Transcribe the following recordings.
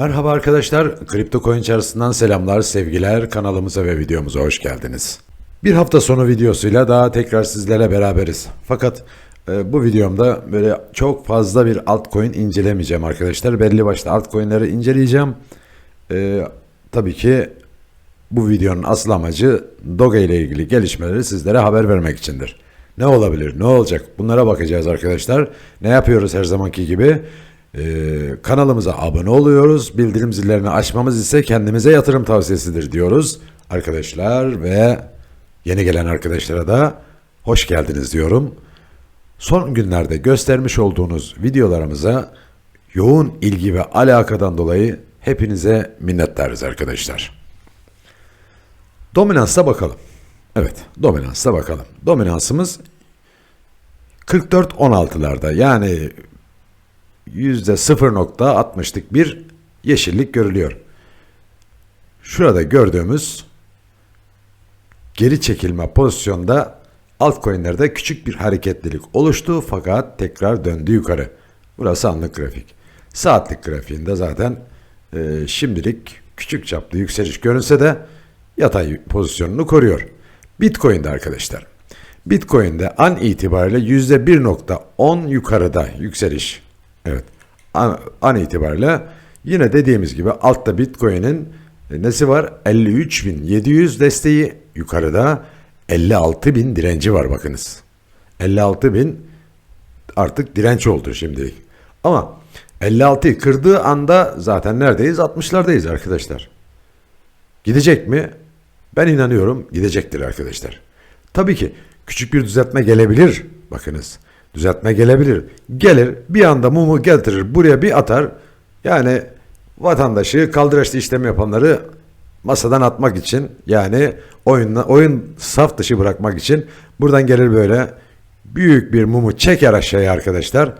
Merhaba arkadaşlar, Kripto Coin çarşısından selamlar, sevgiler, kanalımıza ve videomuza hoş geldiniz. Bir hafta sonu videosuyla daha tekrar sizlerle beraberiz. Fakat e, bu videomda böyle çok fazla bir altcoin incelemeyeceğim arkadaşlar. Belli başlı altcoin'leri inceleyeceğim. E, tabii ki bu videonun asıl amacı Doge ile ilgili gelişmeleri sizlere haber vermek içindir. Ne olabilir, ne olacak bunlara bakacağız arkadaşlar. Ne yapıyoruz her zamanki gibi? Ee, kanalımıza abone oluyoruz. Bildirim zillerini açmamız ise kendimize yatırım tavsiyesidir diyoruz. Arkadaşlar ve yeni gelen arkadaşlara da hoş geldiniz diyorum. Son günlerde göstermiş olduğunuz videolarımıza yoğun ilgi ve alakadan dolayı hepinize minnettarız arkadaşlar. Dominansa bakalım. Evet, dominansa bakalım. Dominansımız 44-16'larda yani %0.60'lık bir yeşillik görülüyor. Şurada gördüğümüz geri çekilme pozisyonda altcoin'lerde küçük bir hareketlilik oluştu fakat tekrar döndü yukarı. Burası anlık grafik. Saatlik grafiğinde zaten e, şimdilik küçük çaplı yükseliş görünse de yatay pozisyonunu koruyor. Bitcoin'de arkadaşlar. Bitcoin'de an itibariyle %1.10 yukarıda yükseliş. Evet. An, an itibariyle yine dediğimiz gibi altta Bitcoin'in e, nesi var? 53.700 desteği yukarıda 56.000 direnci var bakınız. 56.000 artık direnç oldu şimdilik. Ama 56'yı kırdığı anda zaten neredeyiz? 60'lardayız arkadaşlar. Gidecek mi? Ben inanıyorum gidecektir arkadaşlar. Tabii ki küçük bir düzeltme gelebilir. Bakınız düzeltme gelebilir. Gelir bir anda mumu getirir buraya bir atar. Yani vatandaşı kaldıraçlı işlem yapanları masadan atmak için yani oyunla, oyun saf dışı bırakmak için buradan gelir böyle büyük bir mumu çeker aşağıya arkadaşlar.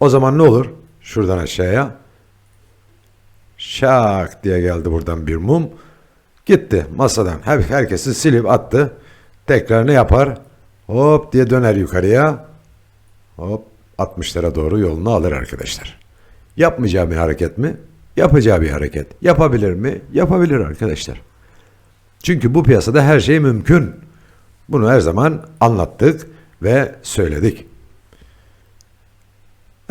O zaman ne olur? Şuradan aşağıya şak diye geldi buradan bir mum. Gitti masadan. Her, herkesi silip attı. Tekrar ne yapar? Hop diye döner yukarıya. Hop 60'lara doğru yolunu alır arkadaşlar. Yapmayacağı bir hareket mi? Yapacağı bir hareket. Yapabilir mi? Yapabilir arkadaşlar. Çünkü bu piyasada her şey mümkün. Bunu her zaman anlattık ve söyledik.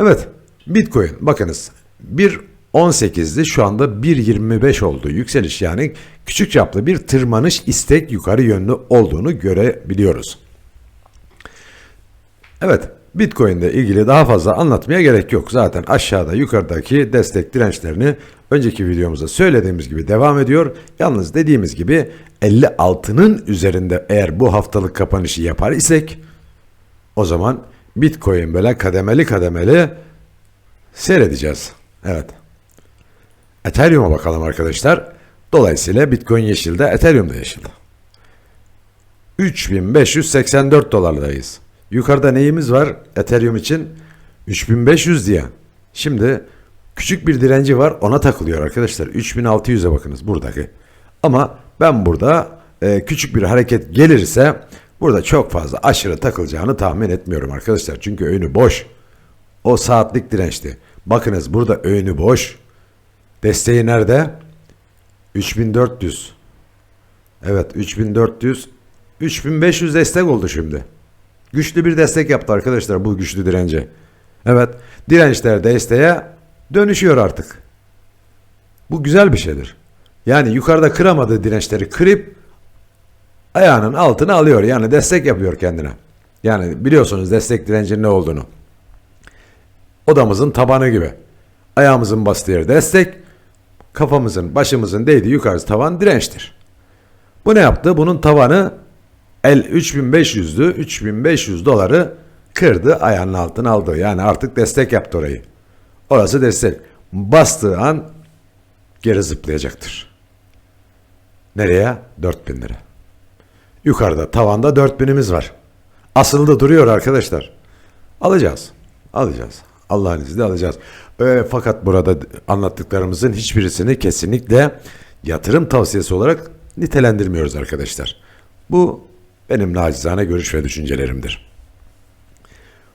Evet, Bitcoin bakınız 1.18'di şu anda 1.25 oldu yükseliş yani küçük çaplı bir tırmanış istek yukarı yönlü olduğunu görebiliyoruz. Evet, Bitcoin'de ilgili daha fazla anlatmaya gerek yok. Zaten aşağıda yukarıdaki destek dirençlerini önceki videomuzda söylediğimiz gibi devam ediyor. Yalnız dediğimiz gibi 56'nın üzerinde eğer bu haftalık kapanışı yapar isek o zaman Bitcoin böyle kademeli kademeli seyredeceğiz. Evet. Ethereum'a bakalım arkadaşlar. Dolayısıyla Bitcoin yeşilde, Ethereum da yeşilde. 3584 dolardayız. Yukarıda neyimiz var Ethereum için? 3500 diye. Şimdi küçük bir direnci var ona takılıyor arkadaşlar. 3600'e bakınız buradaki. Ama ben burada e, küçük bir hareket gelirse burada çok fazla aşırı takılacağını tahmin etmiyorum arkadaşlar. Çünkü önü boş. O saatlik dirençti. Bakınız burada önü boş. Desteği nerede? 3400. Evet 3400. 3500 destek oldu şimdi. Güçlü bir destek yaptı arkadaşlar bu güçlü dirence. Evet dirençler desteğe dönüşüyor artık. Bu güzel bir şeydir. Yani yukarıda kıramadığı dirençleri kırıp ayağının altına alıyor. Yani destek yapıyor kendine. Yani biliyorsunuz destek direncinin ne olduğunu. Odamızın tabanı gibi. Ayağımızın bastığı yer destek, kafamızın, başımızın değdiği yukarısı tavan dirençtir. Bu ne yaptı? Bunun tavanı el 3500'dü. 3500 doları kırdı, ayağının altına aldı. Yani artık destek yaptı orayı. Orası destek. Bastığı an geri zıplayacaktır. Nereye? 4000 lira. Yukarıda tavanda 4000'imiz var. Asıldı duruyor arkadaşlar. Alacağız. Alacağız. Allah'ın izniyle alacağız. E, fakat burada anlattıklarımızın hiçbirisini kesinlikle yatırım tavsiyesi olarak nitelendirmiyoruz arkadaşlar. Bu benim nacizane görüş ve düşüncelerimdir.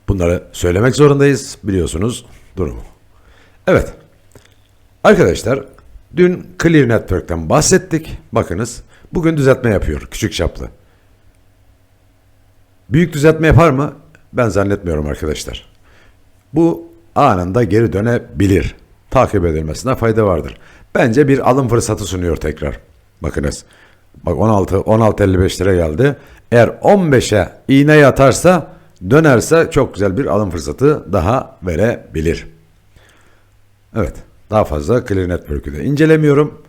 Bunları söylemek zorundayız biliyorsunuz durumu. Evet. Arkadaşlar Dün Clear Network'ten bahsettik. Bakınız bugün düzeltme yapıyor küçük çaplı. Büyük düzeltme yapar mı? Ben zannetmiyorum arkadaşlar. Bu anında geri dönebilir. Takip edilmesine fayda vardır. Bence bir alım fırsatı sunuyor tekrar. Bakınız. Bak 16 16.55 lira geldi. Eğer 15'e iğne yatarsa dönerse çok güzel bir alım fırsatı daha verebilir. Evet. Daha fazla Clear Network'ü de incelemiyorum.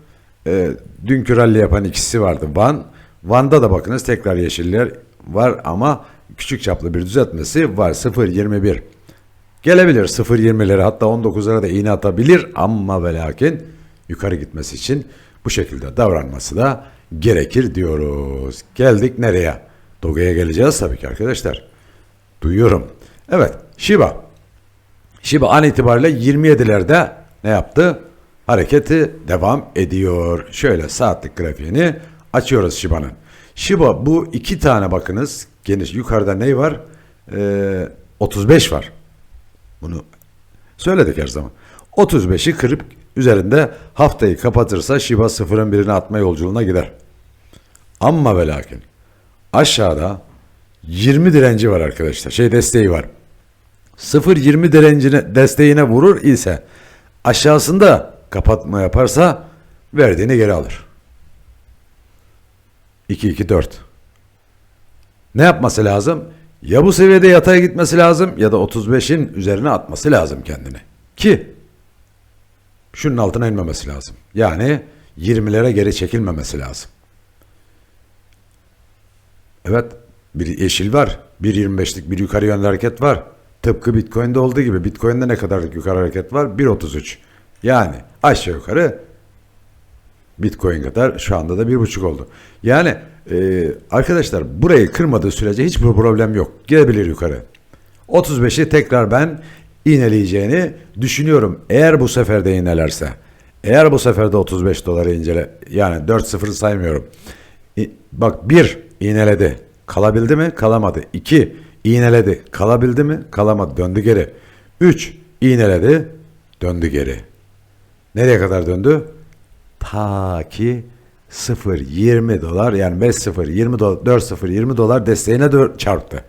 Ee, dünkü rally yapan ikisi vardı. Van. Van'da da bakınız tekrar yeşiller var ama küçük çaplı bir düzeltmesi var. 0.21. Gelebilir 0.20'lere hatta 19'lara da iğne atabilir ama ve lakin yukarı gitmesi için bu şekilde davranması da gerekir diyoruz. Geldik nereye? Doga'ya geleceğiz tabii ki arkadaşlar. Duyuyorum. Evet Shiba. Shiba an itibariyle 27'lerde ne yaptı? Hareketi devam ediyor. Şöyle saatlik grafiğini açıyoruz Shiba'nın. Shiba bu iki tane bakınız geniş yukarıda ne var? Ee, 35 var. Bunu söyledik her zaman. 35'i kırıp üzerinde haftayı kapatırsa Shiba sıfırın birine atma yolculuğuna gider. Ama ve lakin aşağıda 20 direnci var arkadaşlar. Şey desteği var. 0.20 direncine desteğine vurur ise aşağısında kapatma yaparsa verdiğini geri alır. 2-2-4. Ne yapması lazım? Ya bu seviyede yataya gitmesi lazım ya da 35'in üzerine atması lazım kendini. Ki şunun altına inmemesi lazım. Yani 20'lere geri çekilmemesi lazım. Evet bir yeşil var. 1.25'lik bir yukarı yönlü hareket var. Tıpkı Bitcoin'de olduğu gibi Bitcoin'de ne kadarlık yukarı hareket var? 1.33. Yani aşağı yukarı Bitcoin kadar şu anda da 1.5 oldu. Yani e, arkadaşlar burayı kırmadığı sürece hiçbir problem yok. Gidebilir yukarı. 35'i tekrar ben iğneleyeceğini düşünüyorum. Eğer bu sefer de iğnelerse. Eğer bu sefer de 35 doları incele yani 4-0 saymıyorum. İ- Bak bir iğneledi. Kalabildi mi? Kalamadı. 2 iğneledi. Kalabildi mi? Kalamadı. Döndü geri. 3 iğneledi. Döndü geri. Nereye kadar döndü? Ta ki 0 20 dolar yani 5 0 20 dolar 4 0 20 dolar desteğine çarptı.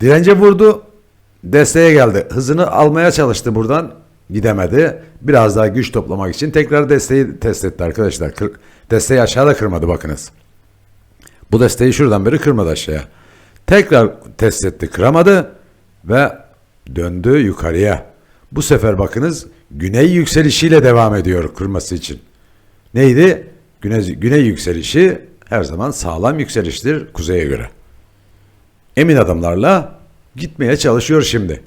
Dirence vurdu. Desteğe geldi. Hızını almaya çalıştı buradan. Gidemedi. Biraz daha güç toplamak için tekrar desteği test etti arkadaşlar. Kır, desteği aşağıda kırmadı bakınız. Bu desteği şuradan beri kırmadı aşağıya. Tekrar test etti kıramadı ve döndü yukarıya. Bu sefer bakınız güney yükselişiyle devam ediyor kırması için. Neydi? Güney, güney yükselişi her zaman sağlam yükseliştir kuzeye göre. Emin adımlarla gitmeye çalışıyor şimdi.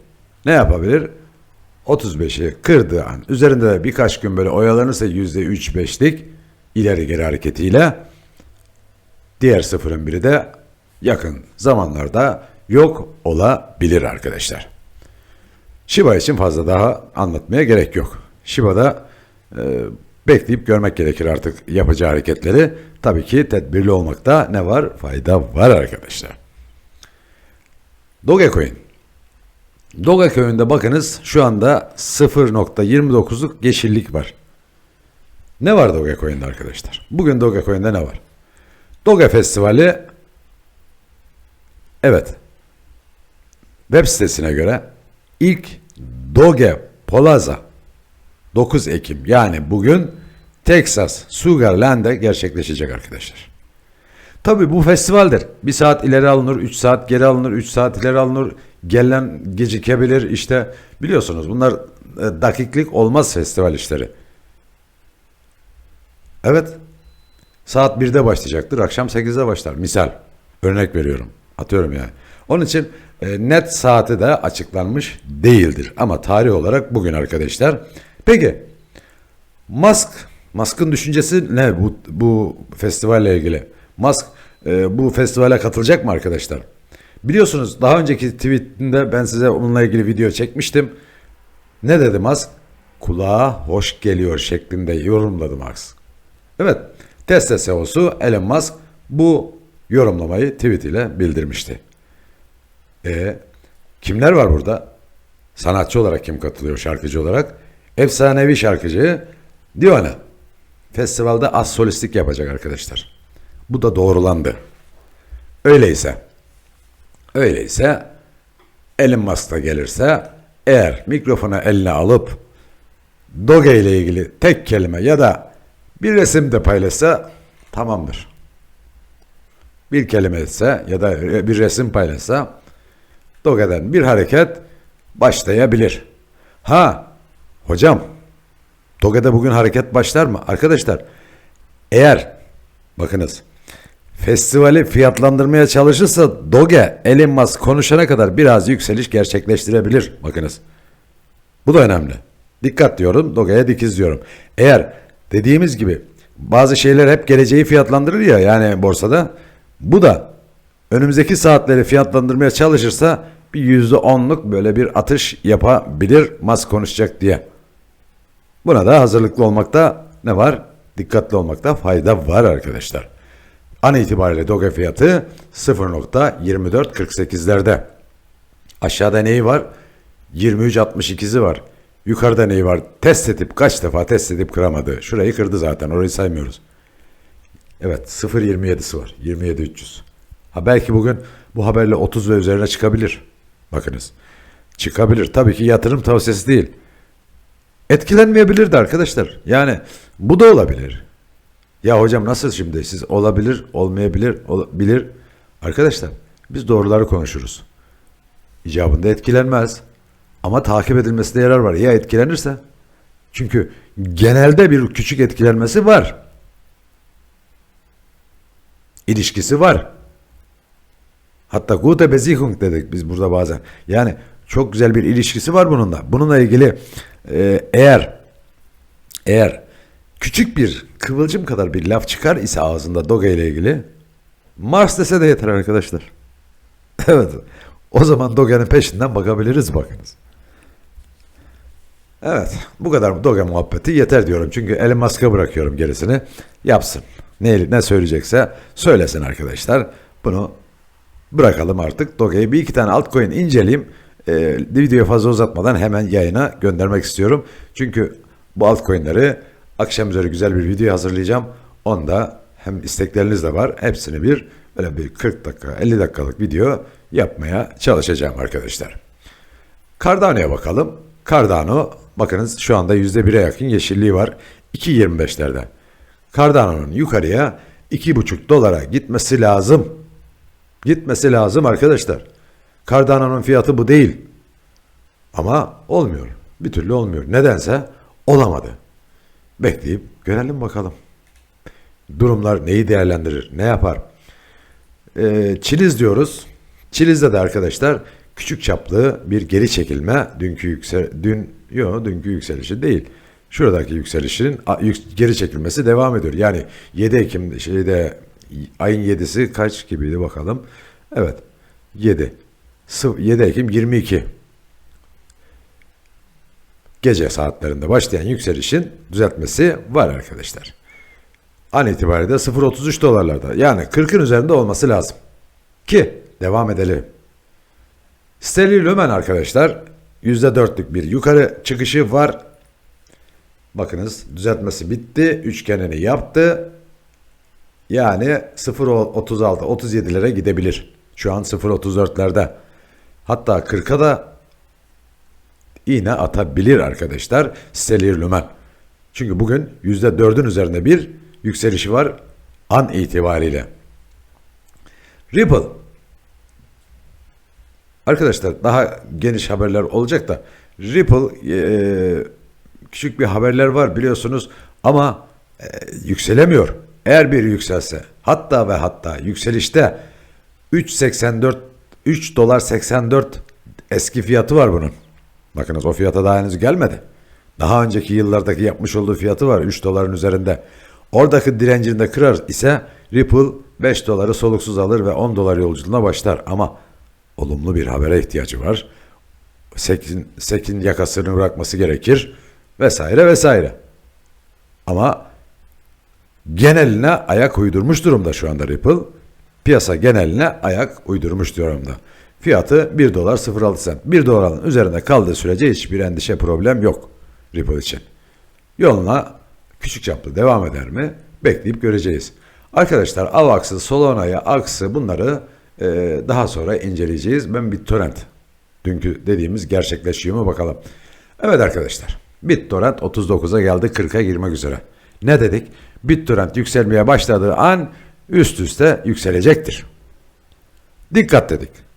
Ne yapabilir? 35'i kırdığı an üzerinde de birkaç gün böyle oyalanırsa %3-5'lik ileri geri hareketiyle diğer sıfırın biri de yakın zamanlarda yok olabilir arkadaşlar. Shiba için fazla daha anlatmaya gerek yok. Shiba'da e, bekleyip görmek gerekir artık yapacağı hareketleri. Tabii ki tedbirli olmakta ne var? Fayda var arkadaşlar. Dogecoin. Dogecoin'de bakınız şu anda 0.29'luk yeşillik var. Ne var Dogecoin'de arkadaşlar? Bugün Dogecoin'de ne var? Doge Festivali evet web sitesine göre ilk Doge Plaza 9 Ekim yani bugün Texas Sugarland'de gerçekleşecek arkadaşlar. Tabii bu festivaldir. Bir saat ileri alınır, 3 saat geri alınır, 3 saat ileri alınır. Gelen gecikebilir işte. Biliyorsunuz bunlar e, dakiklik olmaz festival işleri. Evet. Saat 1'de başlayacaktır. Akşam 8'de başlar. Misal. Örnek veriyorum. Atıyorum yani. Onun için e, net saati de açıklanmış değildir. Ama tarih olarak bugün arkadaşlar. Peki Musk, Musk'ın düşüncesi ne bu, bu festivalle ilgili? Musk e, bu festivale katılacak mı arkadaşlar? Biliyorsunuz daha önceki tweetinde ben size onunla ilgili video çekmiştim. Ne dedi Musk? Kulağa hoş geliyor şeklinde yorumladı Musk. Evet, Tesla CEO'su Elon Musk bu yorumlamayı tweet ile bildirmişti. E, kimler var burada? Sanatçı olarak kim katılıyor şarkıcı olarak? efsanevi şarkıcı Divana festivalde az solistlik yapacak arkadaşlar. Bu da doğrulandı. Öyleyse öyleyse Elon Musk da gelirse eğer mikrofonu eline alıp Doge ile ilgili tek kelime ya da bir resim de paylaşsa tamamdır. Bir kelime etse ya da bir resim paylaşsa Doge'den bir hareket başlayabilir. Ha hocam Doge'de bugün hareket başlar mı? Arkadaşlar eğer bakınız festivali fiyatlandırmaya çalışırsa Doge Elon Musk konuşana kadar biraz yükseliş gerçekleştirebilir. Bakınız. Bu da önemli. Dikkat diyorum, Doge'ye dikiz diyorum. Eğer dediğimiz gibi bazı şeyler hep geleceği fiyatlandırır ya yani borsada. Bu da önümüzdeki saatleri fiyatlandırmaya çalışırsa bir yüzde onluk böyle bir atış yapabilir Musk konuşacak diye. Buna da hazırlıklı olmakta ne var? Dikkatli olmakta fayda var arkadaşlar. An itibariyle Doge fiyatı 0.2448'lerde. Aşağıda neyi var? 23.62'si var. Yukarıda neyi var? Test edip kaç defa test edip kıramadı. Şurayı kırdı zaten. Orayı saymıyoruz. Evet 0.27'si var. 27.300. Ha belki bugün bu haberle 30 ve üzerine çıkabilir. Bakınız. Çıkabilir. Tabii ki yatırım tavsiyesi değil. Etkilenmeyebilir de arkadaşlar. Yani bu da olabilir. Ya hocam nasıl şimdi siz olabilir, olmayabilir, olabilir. Arkadaşlar biz doğruları konuşuruz. İcabında etkilenmez. Ama takip edilmesinde yarar var. Ya etkilenirse? Çünkü genelde bir küçük etkilenmesi var. İlişkisi var. Hatta gute Beziehung dedik biz burada bazen. Yani çok güzel bir ilişkisi var bununla. Bununla ilgili e, eğer eğer küçük bir kıvılcım kadar bir laf çıkar ise ağzında Doge ile ilgili Mars dese de yeter arkadaşlar. evet. O zaman Doge'nin peşinden bakabiliriz bakınız. Evet. Bu kadar Doge muhabbeti yeter diyorum. Çünkü Elon Musk'a bırakıyorum gerisini. Yapsın. Ne, ne söyleyecekse söylesin arkadaşlar. Bunu bırakalım artık. Doge'yi bir iki tane altcoin inceleyeyim. Ee, videoyu fazla uzatmadan hemen yayına göndermek istiyorum. Çünkü bu altcoin'leri akşam üzeri güzel bir video hazırlayacağım. Onda hem istekleriniz de var. Hepsini bir böyle bir 40 dakika 50 dakikalık video yapmaya çalışacağım arkadaşlar. Cardano'ya bakalım. Cardano bakınız şu anda %1'e yakın yeşilliği var. 2.25'lerde. Cardano'nun yukarıya 2.5 dolara gitmesi lazım. Gitmesi lazım arkadaşlar. Cardano'nun fiyatı bu değil. Ama olmuyor. Bir türlü olmuyor. Nedense olamadı. Bekleyip görelim bakalım. Durumlar neyi değerlendirir, ne yapar? Ee, Çiliz diyoruz. Çiliz'de de arkadaşlar küçük çaplı bir geri çekilme dünkü yüksel dün yok dünkü yükselişi değil. Şuradaki yükselişin geri çekilmesi devam ediyor. Yani 7 Ekim şeyde ayın 7'si kaç gibiydi bakalım. Evet. 7. Sıf- 7 Ekim 22. Gece saatlerinde başlayan yükselişin düzeltmesi var arkadaşlar. An itibariyle 0.33 dolarlarda. Yani 40'ın üzerinde olması lazım. Ki devam edelim. Sterling Lumen arkadaşlar %4'lük bir yukarı çıkışı var. Bakınız düzeltmesi bitti. Üçgenini yaptı. Yani 0.36 37'lere gidebilir. Şu an 0.34'lerde. Hatta 40'a da iğne atabilir arkadaşlar Stellar Lumen. Çünkü bugün %4'ün üzerinde bir yükselişi var an itibariyle. Ripple. Arkadaşlar daha geniş haberler olacak da Ripple e, küçük bir haberler var biliyorsunuz ama e, yükselemiyor. Eğer bir yükselse hatta ve hatta yükselişte 3.84 3 dolar 84 eski fiyatı var bunun. Bakınız o fiyata daha henüz gelmedi. Daha önceki yıllardaki yapmış olduğu fiyatı var 3 doların üzerinde. Oradaki direncini de kırar ise Ripple 5 doları soluksuz alır ve 10 dolar yolculuğuna başlar. Ama olumlu bir habere ihtiyacı var. Sekin, sekin yakasını bırakması gerekir vesaire vesaire. Ama geneline ayak uydurmuş durumda şu anda Ripple. Piyasa geneline ayak uydurmuş durumda. Fiyatı 1 dolar 06 sent. 1 doların üzerinde kaldığı sürece hiçbir endişe problem yok. Ripple için. Yoluna küçük çaplı devam eder mi? Bekleyip göreceğiz. Arkadaşlar Avax'ı, Solana'yı, Ax'ı bunları e, daha sonra inceleyeceğiz. Ben BitTorrent dünkü dediğimiz gerçekleşiyor mu bakalım. Evet arkadaşlar BitTorrent 39'a geldi 40'a girmek üzere. Ne dedik? BitTorrent yükselmeye başladığı an üst üste yükselecektir. Dikkat dedik.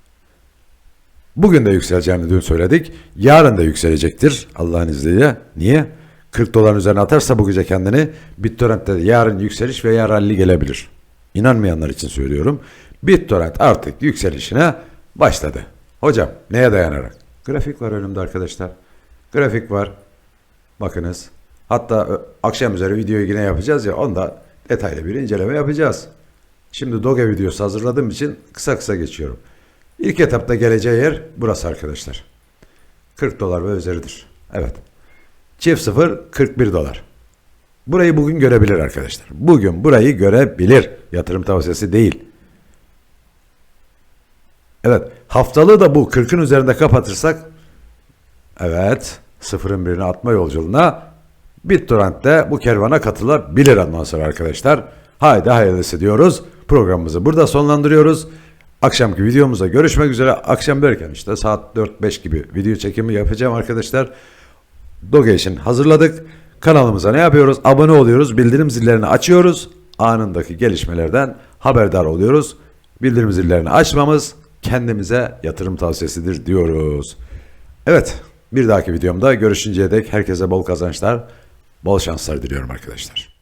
Bugün de yükseleceğini dün söyledik. Yarın da yükselecektir Allah'ın izniyle. Niye? 40 doların üzerine atarsa bu gece kendini BitTorrent'te de yarın yükseliş veya rally gelebilir. İnanmayanlar için söylüyorum. BitTorrent artık yükselişine başladı. Hocam neye dayanarak? Grafik var önümde arkadaşlar. Grafik var. Bakınız. Hatta akşam üzeri videoyu yine yapacağız ya onda detaylı bir inceleme yapacağız. Şimdi Doge videosu hazırladığım için kısa kısa geçiyorum. İlk etapta geleceği yer burası arkadaşlar. 40 dolar ve üzeridir. Evet. Çift sıfır 41 dolar. Burayı bugün görebilir arkadaşlar. Bugün burayı görebilir. Yatırım tavsiyesi değil. Evet. Haftalığı da bu 40'ın üzerinde kapatırsak evet sıfırın birini atma yolculuğuna BitTorrent'te bu kervana katılabilir ondan sonra arkadaşlar. Haydi hayırlısı diyoruz. Programımızı burada sonlandırıyoruz. Akşamki videomuzda görüşmek üzere. Akşam derken işte saat 4-5 gibi video çekimi yapacağım arkadaşlar. Doge için hazırladık. Kanalımıza ne yapıyoruz? Abone oluyoruz. Bildirim zillerini açıyoruz. Anındaki gelişmelerden haberdar oluyoruz. Bildirim zillerini açmamız kendimize yatırım tavsiyesidir diyoruz. Evet, bir dahaki videomda görüşünceye dek herkese bol kazançlar, bol şanslar diliyorum arkadaşlar.